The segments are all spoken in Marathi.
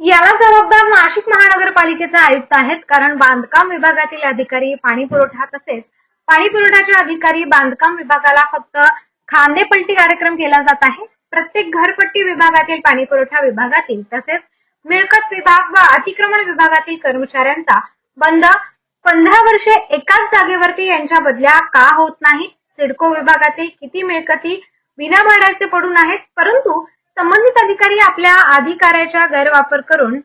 याला जबाबदार नाशिक महानगरपालिकेचे आयुक्त आहेत कारण बांधकाम विभागातील अधिकारी पाणी पुरवठा तसेच पाणी पुरवठ्याचे अधिकारी बांधकाम विभागाला फक्त खांदेपलटी कार्यक्रम केला जात आहे. प्रत्येक घरपट्टी विभागातील पाणी पुरवठा विभागातील तसेच मिळकत विभाग व अतिक्रमण विभागातील कर्मचाऱ्यांचा बंद पंधरा वर्षे एकाच जागेवरती यांच्या बदल्या का होत नाहीत? सिडको विभागातील किती मिळकती विना भाड्याचे पडून आहेत? परंतु संबंधित अधिकारी आपल्या अधिकाऱ्याचा गैरवापर करून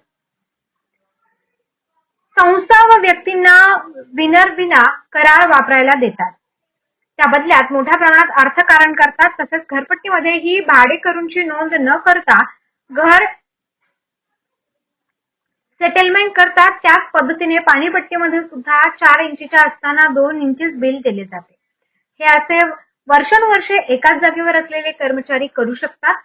संस्था व व्यक्तींना विनरविना करार वापरायला देतात. त्या बदल्यात मोठ्या प्रमाणात अर्थकारण करतात तसेच घरपट्टीमध्ये ही भाडेकरूंची नोंद न करता घर सेटलमेंट करतात. त्याच पद्धतीने पाणीपट्टीमध्ये सुद्धा चार इंचीच्या असताना दोन इंचीच बिल दिले जाते. हे असे वर्षानुवर्षे एकाच जागेवर असलेले कर्मचारी करू शकतात.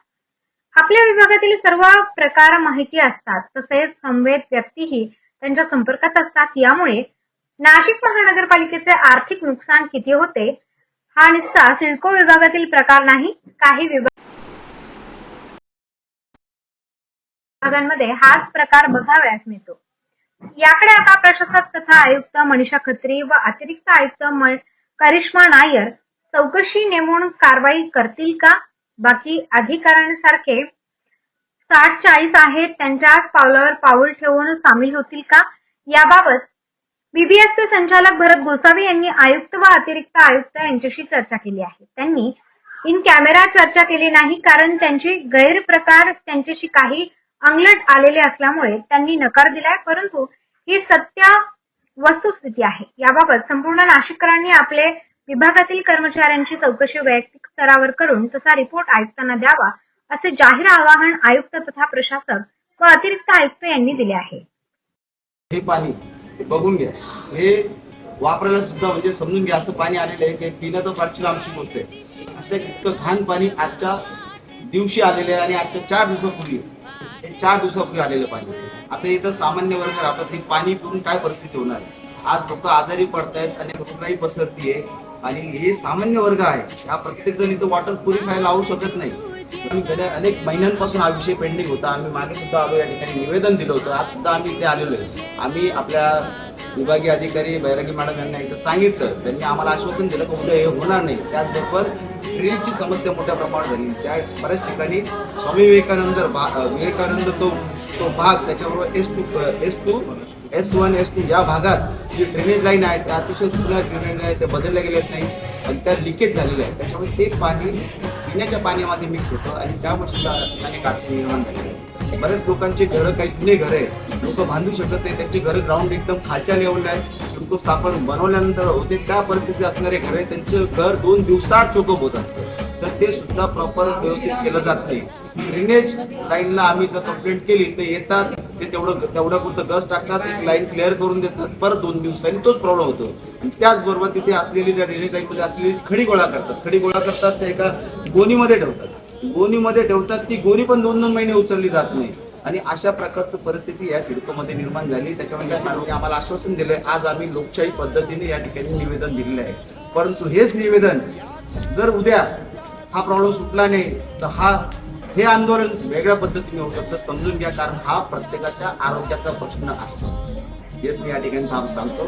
आपल्या विभागातील सर्व प्रकार माहिती असतात. तसेच संवेद व्यक्तीही त्यांच्या संपर्कात असतात. यामुळे नाशिक महानगरपालिकेचे आर्थिक नुकसान किती होते? हा निस्ता सिडको विभागातील प्रकार नाही काही विभागांमध्ये हाच प्रकार बघावयास मिळतो. याकडे आता प्रशासक तथा आयुक्त मनीषा खत्री व अतिरिक्त आयुक्त म- करिश्मा नायर चौकशी नेमून कारवाई करतील का? बाकी अधिकाऱ्यांसारखे साठ चाळीस आहेत त्यांच्या पावलावर पाऊल ठेवून सामील होतील का? याबाबत बीबीएसचे संचालक भरत गोसावी यांनी आयुक्त व अतिरिक्त आयुक्त यांच्याशी चर्चा केली आहे. त्यांनी इन कॅमेरा चर्चा केली नाही कारण त्यांची गैरप्रकार त्यांच्याशी काही अंगलट आलेले असल्यामुळे त्यांनी नकार दिलाय परंतु ही सत्य वस्तुस्थिती आहे. याबाबत संपूर्ण नाशिककरांनी आपले विभागातील कर्मचाऱ्यांची चौकशी वैयक्तिक स्तरावर करून तसा रिपोर्ट आयुक्तांना द्यावा असे जाहीर आवाहन आयुक्त तथा प्रशासक व अतिरिक्त आयुक्त यांनी दिले आहे. हे पाणी बघून घ्या. हे वापरायला सुद्धा म्हणजे समजून घ्या असं पाणी आलेलं आहे की पिणं तर फारशी आमची गोष्ट आहे. असं इतकं घाण पाणी आजच्या दिवशी आलेलं आहे आणि आजच्या चार दिवसापूर्वी हे चार दिवसापूर्वी आलेलं पाणी आता इथं सामान्य वर्ग राहतात पाणी पिऊन काय परिस्थिती होणार आज लोक आजारी पडतायत आणि रोगराई पसरतीये. आणि हे सामान्य वर्ग आहे. हा प्रत्येक जण इथं वॉटर प्युरिफाय लावू शकत नाही. गेल्या अनेक महिन्यांपासून हा विषय पेंडिंग होता. आम्ही मागे सुद्धा आलो या ठिकाणी निवेदन दिलं होतं. आज सुद्धा आम्ही इथे आलेलो आहे. आम्ही आपल्या विभागीय अधिकारी बैरागी मॅडम यांना इथं सांगितलं. त्यांनी आम्हाला आश्वासन दिलं की उद्या हे होणार नाही. त्याचबरोबर ट्रेनची समस्या मोठ्या प्रमाणात झाली. त्या बऱ्याच ठिकाणी स्वामी विवेकानंद विवेकानंद तो तो भाग त्याच्याबरोबर S two S two S one S two या भागात जी ड्रेनेज लाईन आहे त्या अतिशय जुन्या ड्रेनेज आहे ते बदलल्या गेलेत नाही आणि त्या लिकेज झालेल्या आहे त्याच्यामुळे ते पाणी पिण्याच्या पाण्यामध्ये मिक्स होतं आणि त्यामुळे सुद्धा अनेक अडचणी निर्माण झालेल्या बरेच लोकांचे लोकांची घरं काही जुने घर आहे लोक बांधू शकत नाही. त्यांची घरं ग्राउंड एकदम खालच्या लेवलला आहे शिल्को स्थापन बनवल्यानंतर होते त्या परिस्थितीत असणारे घर आहे त्यांचं घर दोन दिवसात चोकप होत असतं. ते सुद्धा प्रॉपर व्यवस्थित केलं जात नाही. ड्रेनेज लाईनला आम्ही जर कंप्लेंट केली तर येतात ते तेवढं तेवढं पुरतं गस टाकतात एक लाईन क्लिअर करून देतात परत दोन दिवसांनी तोच प्रॉब्लेम होतो. आणि त्याचबरोबर तिथे असलेली ज्या ड्रेनेज लाईनमध्ये असलेली खडी गोळा करतात. खडी गोळा करतात ते एका गोणीमध्ये ठेवतात. गोणीमध्ये ठेवतात ती गोणी पण दोन दोन महिने उचलली जात नाही. आणि अशा प्रकारची परिस्थिती या सिडकोमध्ये निर्माण झाली. त्याच्यामुळे त्या आम्हाला आश्वासन दिलंय. आज आम्ही लोकशाही पद्धतीने या ठिकाणी निवेदन दिलेलं आहे. परंतु हेच निवेदन जर उद्या हा प्रॉब्लेम सुटला नाही तर हा हे आंदोलन वेगळ्या पद्धतीने होऊ शकतं. समजून घ्या कारण हा प्रत्येकाच्या आरोग्याचा प्रश्न आहे. हेच मी या ठिकाणी थांब सांगतो.